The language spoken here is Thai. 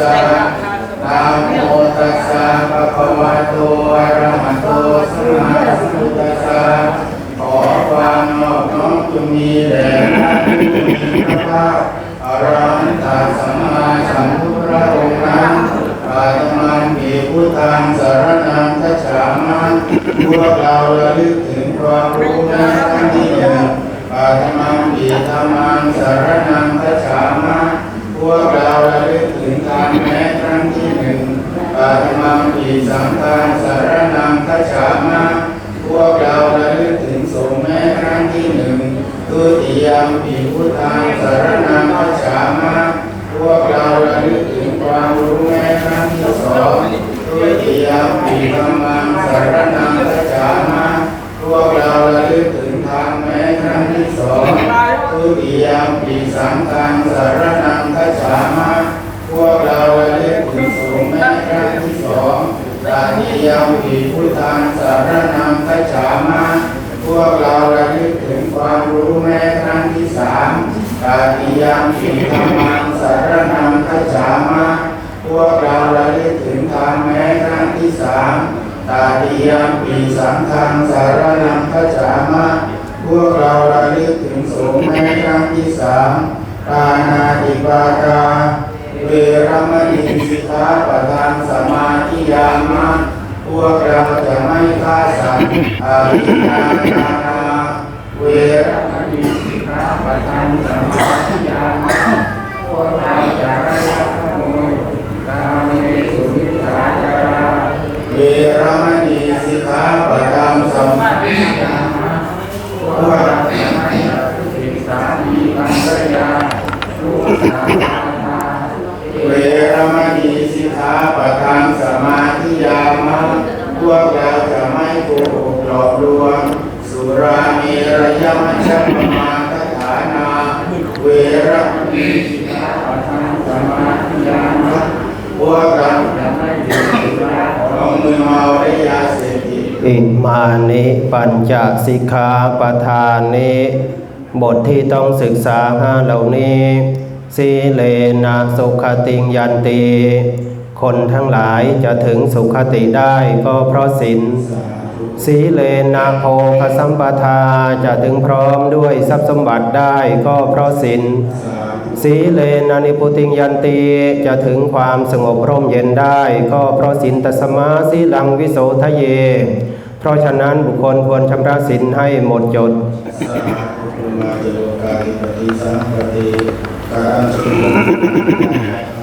สัมพุทธัสสะนะโมตัสสะภะคะวะโตอะระหะโตสัมมาสัมพุทธัสสะขอความนอบน้อมจงมีแด่พระผู้มีพระภาคอรหันตสัมมาสัมพุทธองค์นั้นอาตมันมีพุทธังสารนังทัจฉามาพวกเราระลึกถึงความรู้ในครั้งที่หนึ่งอาตมันมีธรรมังสารนังทัจฉามาพวกเราระลึกถึงทางแม้ครั้งที่หนึ่งอาตมันมีสังฆังสารนังทัจฉามาพวกเราระลึกถึงสงฆ์แม้ครั้งที่หนึ่งตุติยมปีพุทธังสารนังทัจฉามา พวกเราระลึกถึงความรู้แม้ครั้งที่สองด้วยติยามปีธรรมังสารนังกัจจามาพวกเราระลึกถึงทางแม้ครั้งที่สองด้วยติยามปีสังฆัง สารนังกัจจามาพวกเราระลึกถึงสูงแม้ครั้งที่สองตาติยามปีพุทธังสารนังกัจจามาพวกเราระลึกถึงความรู้แม้ครั้งที่สามกาติยามปิธรรมังสารนังคัจฉามาพวกเราระลึกถึงธรรมแม้ครั้งที่สามตาติยามปีสังฆังสารนังคัจฉามาพวกเราระลึกถึงสงฆ์แม้ครั้งที่สาม ปานาติปาตาเวรมณีสิกขาปทังสมาธิยามาพวกเราจะไม่ฆ่าสัตว์อาทินานานาเวรมณีสิกขาปทังสมาธิยามาพวกเราจะไม่ลักขโมยกาเมสุมิจฉาจาราเวรมณีสิกขาปทังสมาธิยามาพวกเราจะไม่ศึกษามีปัญญาลูกสาวเวรมณีสิกขาปะทังสมาธิยามาพวกเราจะไม่โกหกหลอกลวง สุรามี ระยะมัชฌปมาทฐานา เวรมณีสิกขาปะทังสมาธิยามาพวราจะราของมือเมาและยาเสพติดอิมานิปัญจสิกขาปทานนิบทที่ต้องศึกษาห้าเหล่านี้สีเลนะสุขติยันติคนทั้งหลายจะถึงสุขติได้ก็เพราะศีล สีเลนะโภคสัมปทาจะถึงพร้อมด้วยทรัพย์สมบัติได้ก็เพราะศีลสีเลนะนิพุติงยันติจะถึงความสงบร่มเย็นได้ก็เพราะศีลตัสมาสีลังวิโสทะเย เพราะฉะนั้นบุคคลควรชำระศีลให้หมดจดสาธุมาเจโลกาปฏิสัมปติการสุ